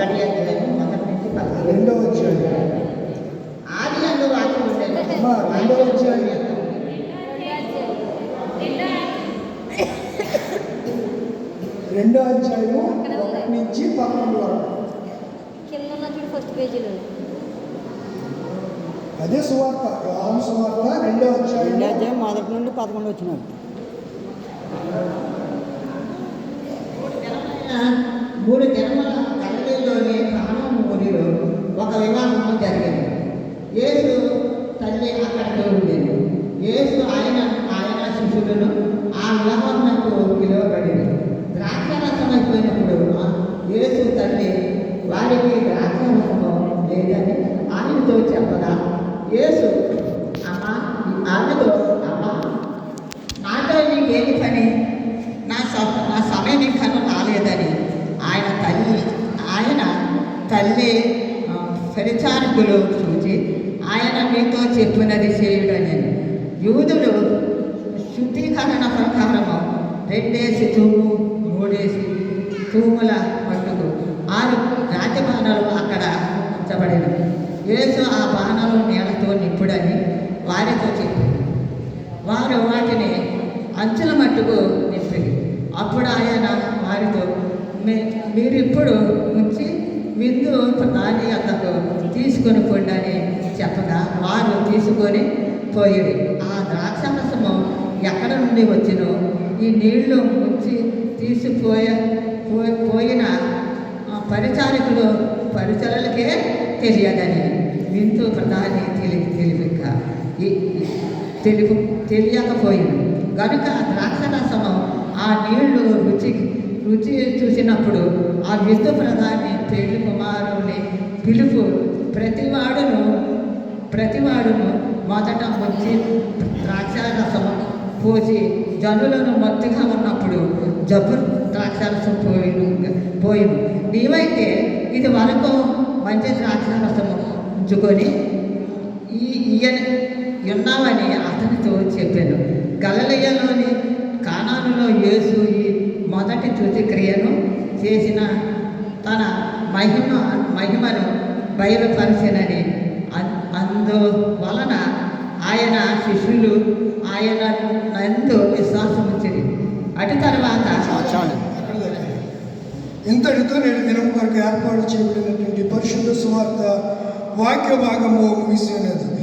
మొదటి అధ్యాయం మొదటి నుంచి రెండో అధ్యాయం ఆది అందు వాక్యం ఉండేది రెండో అధ్యాయం. రెండో అధ్యాయము ఒకటి నుంచి పదకొండు వరకు. కింద ఉన్న చూడు ఫస్ట్ పేజీలో అదే సువార్త యోహాను సువార్త రెండో రెండో అధ్యాయం అధ్యాయం మొదటి నుండి పదకొండు వచ్చినాడు ఒక వివాహం జరిగింది. యేసు తల్లి అక్కడికి ఉండేది. యేసు ఆయన ఆయన శిష్యులను ఆ వివాహంకు పిలువబడింది. ద్రాక్షరసం అయిపోయినప్పుడు యేసు తల్లి వారికి ద్రాక్షరసము లేదని ఆమెతో చెప్పదా యేసు అమ్మ ఆమెతో అమ్మ నాతో నీకేమి పని? నా స- నా సమయం ఇంకా రాలేదని. ఆయన తల్లి ఆయన తల్లి ఆ, చూచి ఆయన మీతో చెప్పినది చేయుడని యూదులు శుద్ధీకరణ ప్రకారము రెండేసి తూము మూడేసి తూముల పట్టుకు ఆరు రాతి బాణాలు అక్కడ ఉంచబడినవి. యేసు ఆ బాణాలు నీళ్ళతో నింపుడని వారితో చెప్పింది వారు వాటిని అంచుల మట్టుకు నింపింది అప్పుడు ఆయన వారితో "మీ- మీరిప్పుడు ఉంచి విందు దాని అతను తీసుకొని పోండి అని చెప్పగా? వారు తీసుకొని పోయి ఆ ద్రాక్షరసము ఎక్కడ నుండి వచ్చినో? ఈ నీళ్ళు ముంచి తీసిపోయ పో- పోయిన పరిచారకులు పరిచరులకే తెలియదని విందు ప్రధాని తెలి తెలియక తెలుపు తెలియకపోయింది కనుక ద్రాక్షరసము ఆ నీళ్ళు రుచి రుచి చూసినప్పుడు ఆ విందు ప్రధాని పెళ్ళి కుమారుని పిలుపు ప్రతివాడును ప్రతివాడును మొదట వచ్చి ద్రాక్షారసము పోసి జనులను మత్తుగా ఉన్నప్పుడు జబ్బు ద్రాక్షారసం పోయి పోయిను నీవైతే ఇది వరకు మంచి ద్రాక్షారసము ఉంచుకొని ఈ ఈయన ఉన్నామని అతనితో చెప్పాను. గలలయ్యలోని కానానులో యేసు మొదటి తుది క్రియను చేసిన తన మహిమ మహిమను బయలుపరిచినని అన్- అందువలన ఆయన శిష్యులు ఆయన నందు విశ్వాసం వచ్చింది అటు తర్వాత చాలు. ఇంతటితో నేడు దినం వరకు ఏర్పాటు చేయబడినటువంటి పరిశుద్ధ సువార్త వాక్య భాగము ముగిసినది.